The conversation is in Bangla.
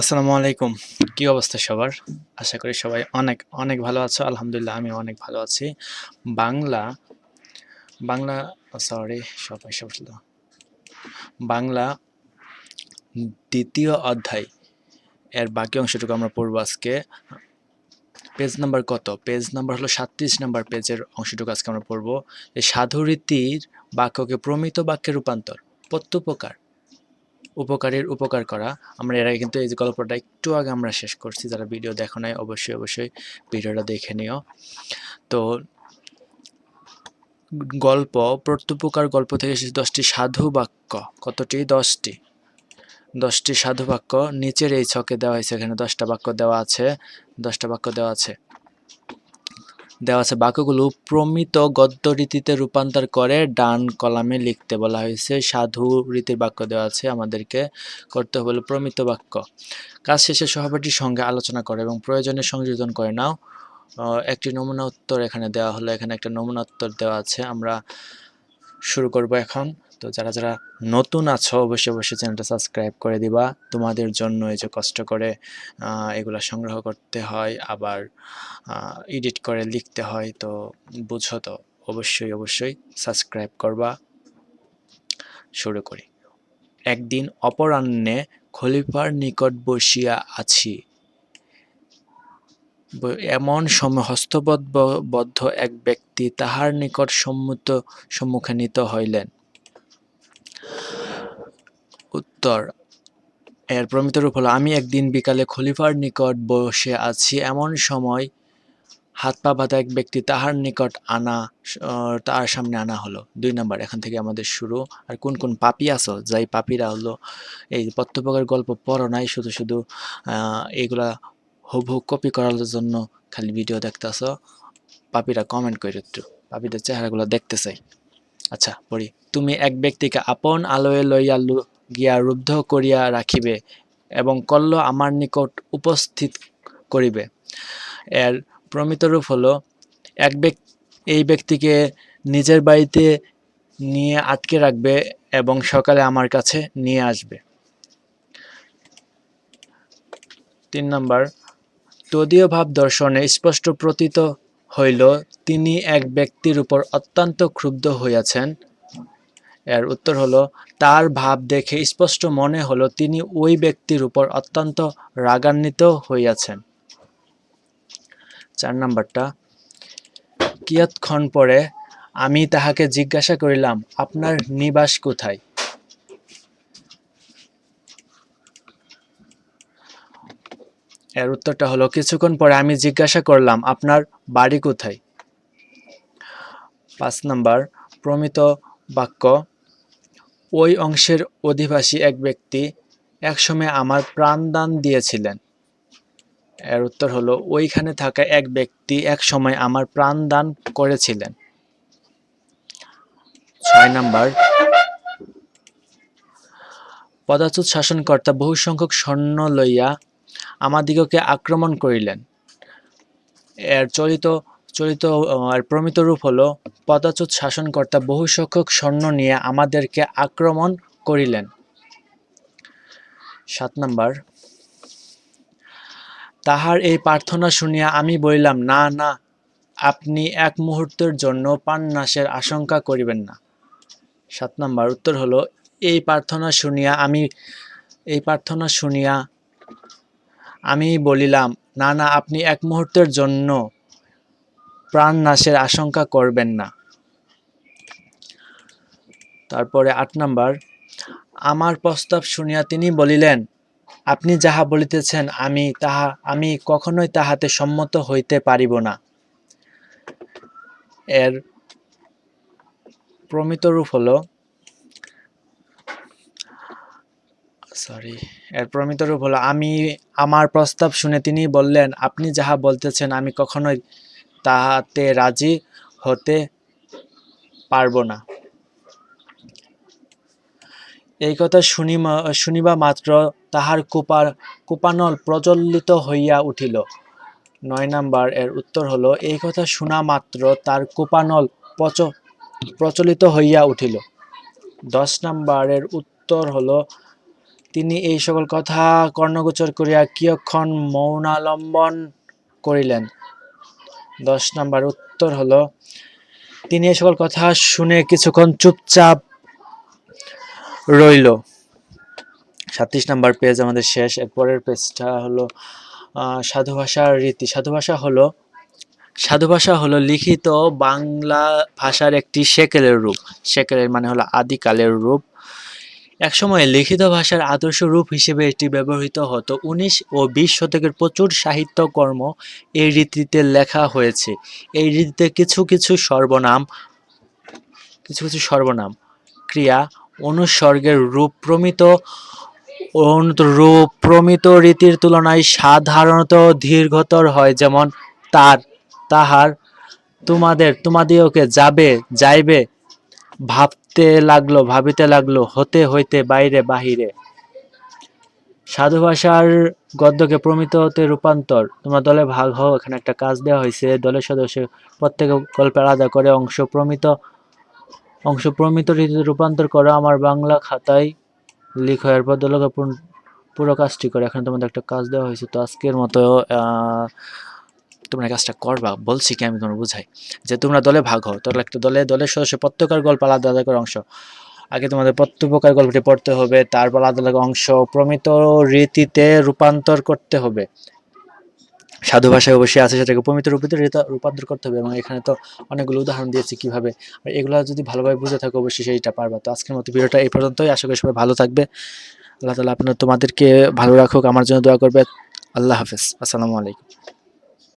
আসসালামু আলাইকুম। কি অবস্থা সবার? আশা করি সবাই অনেক অনেক ভালো আছো। আলহামদুলিল্লাহ আমি অনেক ভালো আছি। বাংলা বাংলা সরি সবাই সব বাংলা দ্বিতীয় অধ্যায়, এর বাকি অংশটুকু আমরা পড়ব আজকে। পেজ নাম্বার কত? পেজ নাম্বার হলো সাতত্রিশ নাম্বার পেজের অংশটুকু আজকে আমরা পড়ব। সাধুরীতির বাক্যকে প্রমিত বাক্যে রূপান্তর, প্রত্যুপকার। উপকারীর উপকার করা। আমরা এর আগে কিন্তু এই যে গল্পটা একটু আগে আমরা শেষ করছি। যারা ভিডিও দেখো নাই, অবশ্যই অবশ্যই ভিডিওটা দেখে নিও। তো, গল্প, প্রত্যুপকার গল্প থেকে এসেছে দশটি সাধু বাক্য। কতটি? দশটি। দশটি সাধু বাক্য। নিচের এই ছকে দেওয়া হয়েছে এখানে দশটা বাক্য দেওয়া আছে। দশটা বাক্য দেওয়া আছে। দেওয়া আছে। বাক্যগুলো প্রমিত গদ্য রীতিতে রূপান্তর করে ডান কলামে লিখতে বলা হয়েছে। সাধু রীতির বাক্য দেওয়া আছে। আমাদেরকে করতে হবে প্রমিত বাক্য। কাজ শেষে সহপাঠীর সঙ্গে আলোচনা করে এবং প্রয়োজনে সংযোজন করে নাও। একটি নমুনা উত্তর এখানে দেওয়া হলো। এখানে একটা নমুনা উত্তর দেওয়া আছে। আমরা শুরু করব এখন। তো যারা যারা নতুন আছো, অবশ্যই অবশ্যই চ্যানেলটা সাবস্ক্রাইব করে দিবা। তোমাদের জন্য এই যে কষ্ট করে এগুলা সংগ্রহ করতে হয়, আবার এডিট করে লিখতে হয়, তো বুঝো তো, অবশ্যই অবশ্যই সাবস্ক্রাইব করবা। শুরু করি। একদিন অপরাহ্নে খলিফার নিকট বসিয়া আছি। এমন সময় হস্তবদ্ধ, বদ্ধ এক ব্যক্তি তাহার নিকট সম্মুত সম্মুখে নিত হইলেন। উত্তর। এর প্রমিত রূপ হলো, আমি একদিন বিকালে খলিফার নিকট বসে আছি। এমন সময় হাত পা বাঁধা এক ব্যক্তি তাহার নিকট আনা তার সামনে আনা হলো। দুই নাম্বার, এখান থেকে আমাদের শুরু। আর কোন কোন পাপি আছো? যাই পাপিরা হলো, এই প্রত্যেকের গল্প পড়ো নাই, শুধু শুধু এগুলা হুবহু কপি করার জন্য খালি ভিডিও দেখতেছো। পাপিরা কমেন্ট করে একটু, পাপিদের চেহারাগুলো দেখতে চাই। আচ্ছা পড়ি। তুমি এক ব্যক্তিকে আপন আলোয় লইয়া গিয়া রুদ্ধ করিয়া রাখিবে এবং কল্ল আমার নিকট উপস্থিত করিবে। এর প্রমিত রূপ হলো, এক ব্যক্তি এই ব্যক্তিকে নিজের বাড়িতে নিয়ে আটকে রাখবে এবং সকালে আমার কাছে নিয়ে আসবে। তিন নম্বর, তদীয় ভাব দর্শনে স্পষ্ট প্রতীত হইল, তিনি এক ব্যক্তির উপর অত্যন্ত ক্ষুব্ধ হইয়াছেন। এর উত্তর হলো, তার ভাব দেখে স্পষ্ট মনে হলো, তিনি ওই ব্যক্তির উপর অত্যন্ত রাগান্বিত হইয়াছেন। চার নাম্বারটা, কিয়ৎক্ষণ পরে আমি তাহাকে জিজ্ঞাসা করিলাম, আপনার নিবাস কোথায়? এর উত্তরটা হলো, কিছুক্ষণ পরে আমি জিজ্ঞাসা করলাম, আপনার বাড়ি কোথায়? পাঁচ নাম্বার, প্রমিত বাক্য, ওই অংশের অধিবাসী এক ব্যক্তি একসময় আমার প্রাণদান দিয়েছিলেন। এর উত্তর হলো, ওইখানে থাকা এক ব্যক্তি এক সময় আমার প্রাণদান করেছিলেন। ছয় নাম্বার পদাচ্যুত শাসনকর্তা বহু সংখ্যক স্বর্ণ লইয়া আমাদিগকে আক্রমণ করিলেন। এর চলিত চলিত আহ, এর প্রমিত রূপ হলো পদাচ্যুত শাসনকর্তা বহু সংখ্যক স্বর্ণ নিয়ে আমাদেরকে আক্রমণ করিলেন। সাত নাম্বার। তাহার এই প্রার্থনা শুনিয়া আমি বলিলাম না না আপনি এক মুহূর্তের জন্য প্রাণনাশের আশঙ্কা করিবেন না। সাত নাম্বার উত্তর হলো এই প্রার্থনা শুনিয়া আমি এই প্রার্থনা শুনিয়া আমি বলিলাম, না না, আপনি এক মুহূর্তের জন্য প্রাণ নাশের আশঙ্কা করবেন না। তারপরে আট নাম্বার, আমার প্রস্তাব শুনিয়া তিনি বলিলেন, আপনি যাহা বলিতেছেন আমি তাহা, আমি কখনোই তাহাতে সম্মত হইতে পারিব না। এর প্রমিত রূপ হলো সরি এর প্রমিত রূপ হলো আমি আমার প্রস্তাব শুনে তিনি বললেন, আপনি যাহা বলতেছেন, আমি কখনোই তাহাতে রাজি হতে পারব না। এই কথা শুনিমা, শুনিবা মাত্র তাহার কোপার, কোপানল প্রজ্বলিত হইয়া উঠিল। নয় নাম্বার এর উত্তর হলো, এই কথা শোনা মাত্র তার কোপানল প্রচ, প্রচলিত হইয়া উঠিল। দশ নাম্বারের উত্তর হলো তিনি এই সকল কথা কর্ণগোচর করিয়া কিয়ক্ষণ মৌনালম্বন করিলেন। দশ নম্বর উত্তর হলো, তিনি এই সকল কথা শুনে কিছুক্ষণ চুপচাপ রইল। সাতত্রিশ নাম্বার পেজ আমাদের শেষ। এরপরের পেজটা হলো সাধু ভাষার রীতি। সাধু ভাষা হলো, সাধু ভাষা হলো লিখিত বাংলা ভাষার একটি সেকেলের রূপ। সেকেলের মানে হলো আদিকালের রূপ। একসময় লিখিত ভাষার আদর্শ রূপ হিসেবে এটি ব্যবহৃত হতো। উনিশ ও বিশ শতকের প্রচুর সাহিত্যকর্ম এই রীতিতে লেখা হয়েছে। এই রীতিতে কিছু কিছু সর্বনাম, কিছু কিছু সর্বনাম, ক্রিয়া, অনুসর্গের রূপ প্রমিত রূপ প্রমিত রীতির তুলনায় সাধারণত দীর্ঘতর হয়। যেমন, তার, তাহার, তোমাদের, তোমাদিওকে যাবে, যাইবে ভাবতে লাগল, ভাবিতে লাগল, হতে হইতে বাইরে, বাহিরে। সাধু ভাষার গদ্যকে প্রমিত হতে রূপান্তর। তোমরা দলে ভাগ হও, এখানে একটা কাজ দেওয়া হয়েছে দলের সদস্য প্রত্যেক গল্পে আলাদা করে অংশ প্রমিত অংশ প্রমিত রীতিতে রূপান্তর করো। আমার বাংলা খাতায় লিখো এরপর দলকে পুরো কাজটি করে। এখানে তোমাদের একটা কাজ দেওয়া হয়েছে তো আজকের মতো তোমরা কাজটা করবা, বলছি কি আমি তোমরা বুঝাই। যে তোমরা দলে ভাগ হও তাহলে একটা দলে দলের সদস্য, প্রত্যেকের গল্প আলাদা আলাদা করে অংশ। আগে তোমাদের প্রত্যেককার গল্পটি পড়তে হবে, তারপর আলাদা আলাদা অংশ, প্রমিত রীতিতে রূপান্তর করতে হবে। সাধু ভাষায় অবশ্যই আছে, সেটাকে প্রমিত রূপিতে রূপান্তর করতে হবে এবং এখানে তো অনেকগুলো উদাহরণ দিয়েছি কীভাবে। এগুলো যদি ভালোভাবে বুঝে থাকো, অবশ্যই সেইটা পারবা। তো আজকের মতো ভিডিওটা এই পর্যন্তই। আশা করি সবাই ভালো থাকবে। আল্লাহ তালা আপনার তোমাদেরকে ভালো রাখুক, আমার জন্য দোয়া করবে। আল্লাহ হাফেজ। আসসালামু আলাইকুম।